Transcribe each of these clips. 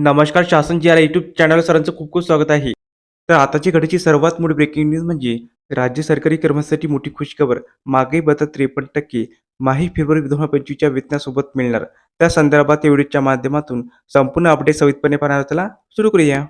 नमस्कार शासन जी our YouTube channel सरांचं खूप खूप स्वागत आहे. तर आताची घडीची सर्वात मोठी ब्रेकिंग न्यूज म्हणजे राज्य सरकारी कर्मचाऱ्यांसाठी मोठी खुशखबर मागे बदल त्रेपन्न टक्के माही फेब्रुवारी दोन हजार पंचवीसच्या वेतनासोबत मिळणार. त्या संदर्भात या व्हिडिओच्या माध्यमातून संपूर्ण अपडेट सवितपणे पाहणार त्याला सुरू करूया.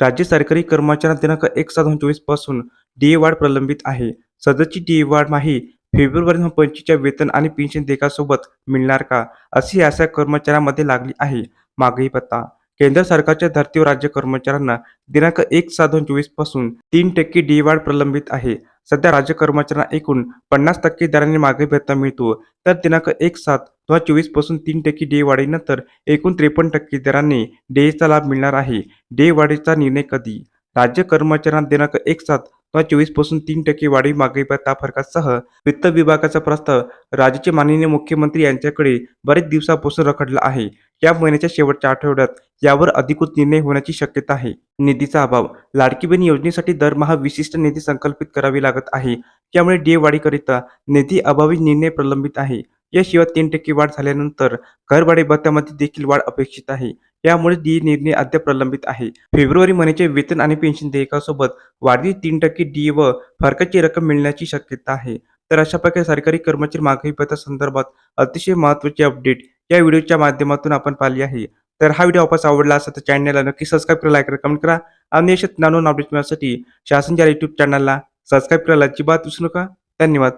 राज्य सरकारी कर्मचाऱ्यांना दिनांक एक सात दोन चोवीसपासून डीए वाढ प्रलंबित आहे. सदरची डीए वाढ माही फेब्रुवारी दोन पंचवीसच्या वेतन आणि पेन्शन देखासोबत मिळणार का? अशी आशा कर्मचाऱ्यांमध्ये लागली आहे. महागाई पत्ता. केंद्र सरकारच्या धर्तीवर राज्य कर्मचाऱ्यांना दिनांक एक सात दोन चोवीसपासून तीन टक्के डी वाढ प्रलंबित आहे. सध्या राज्य कर्मचाऱ्यांना एकूण पन्नास टक्के दराने महागाई भत्ता मिळतो. तर दिनांक एक सात दोन हजार चोवीसपासून तीन टक्के डे वाढीनंतर एकूण त्रेपन्न टक्के दराने डेचा लाभ मिळणार आहे. डे वाढीचा निर्णय कधी? राज्य कर्मचाऱ्यांना दिनांक एक सात किंवा चोवीसपासून तीन टक्के वाढी मागे भत्ता फरकासह वित्त विभागाचा प्रस्ताव राज्याचे माननीय मुख्यमंत्री यांच्याकडे बरेच दिवसापासून रखडला आहे. या महिन्याच्या शेवटच्या आठवड्यात यावर अधिकृत निर्णय होण्याची शक्यता आहे. निधीचा अभाव लाडकी बहीण योजनेसाठी दरमहा विशिष्ट निधी संकल्पित करावी लागत आहे. त्यामुळे डे वाढीकरिता निधी अभावी निर्णय प्रलंबित आहे. याशिवाय तीन टक्के वाढ झाल्यानंतर घरभाडे भत्त्यामध्ये देखील वाढ अपेक्षित आहे. यामुळे डी निर्णय अद्याप प्रलंबित आहे. फेब्रुवारी महिन्याचे वेतन आणि पेन्शन देयकासोबत वाढती तीन टक्के डी व फरकाची रक्कम मिळण्याची शक्यता आहे. तर अशा प्रकारे सरकारी कर्मचारी मागणी पत्र संदर्भात अतिशय महत्त्वाची अपडेट या व्हिडिओच्या माध्यमातून आपण पाहिली आहे. तर हा व्हिडिओ आपण आवडला असेल तर चॅनलला नक्की सबस्क्राईब करा लाईक करा कमेंट करा आणि अशा नानून अपडेट मिळण्यासाठी शासनच्या युट्यूब चॅनलला सबस्क्राईब करायला अजिबात विसरू नका. धन्यवाद.